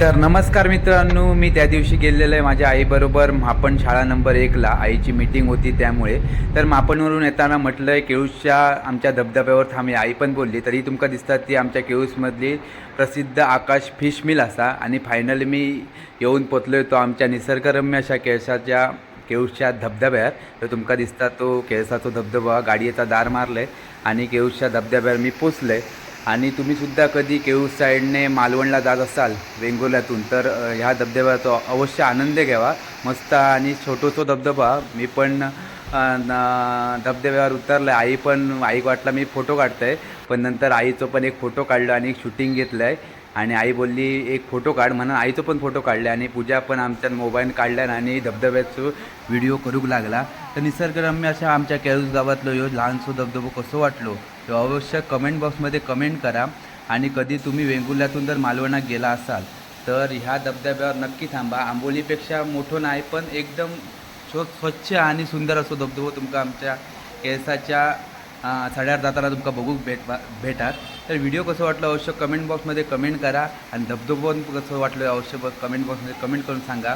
तर नमस्कार मित्रांनो मी त्या दिवशी गेलेलो आहे माझ्या आईबरोबर मापण शाळा नंबर एकला. आईची मीटिंग होती त्यामुळे. तर मापणवरून येताना म्हटलं आहे केळूसच्या आमच्या धबधब्यावर थांबी आई पण बोलली. तरी तुमका दिसतात ती आमच्या केळूसमधली प्रसिद्ध आकाश फिश मिल असा. आणि फायनली मी येऊन पोचलो तो आमच्या निसर्गरम्य अशा केळसाच्या केळूसच्या धबधब्यावर. तर तुमका दिसता तो केळसाचो धबधबा गाडीचा दार मारले आणि केळूसच्या धबधब्यावर मी पोचले आणि तुम्ही सुद्धा कधी केळूस साईडने मालवणला जात असाल वेंगुर्ल्यातून तर ह्या धबधब्याचा अवश्य आनंद घ्यावा. मस्त आणि छोटोसो धबधबा मी पण धबधब्यावर उतरलं आई पण आईक वाटला मी फोटो काढतोय पण नंतर आईचं पण एक फोटो काढला आणि एक शूटिंग घेतलं आहे आणि आई बोलली एक फोटो काढ म्हणून आईचं पण फोटो काढले आणि पूजा पण आमच्या मोबाईल काढल्यान आणि धबधब्याचं व्हिडिओ करूक लागला. तर निसर्गरम्य अशा आमच्या केळूस गावातलो ह्यो लहानसो धबधबो कसो वाटलो? तो अवश्य कमेंट बॉक्समध्ये कमेंट करा. आणि कधी तुम्ही वेंगुर्ल्यातून जर मालवणात गेला असाल तर ह्या धबधब्यावर नक्की थांबा. आंबोलीपेक्षा मोठं नाही पण एकदम स्व स्वच्छ आणि सुंदर असो धबधबो तुमका आमच्या केळसाच्या अं, सड्यार जाताना तुमका बघूक भेट भेटात. तर व्हिडिओ कसं वाटलं अवश्य कमेंट बॉक्समध्ये कमेंट करा आणि धबधबो कसं वाटलं अवश्य कमेंट बॉक्समध्ये कमेंट करून सांगा.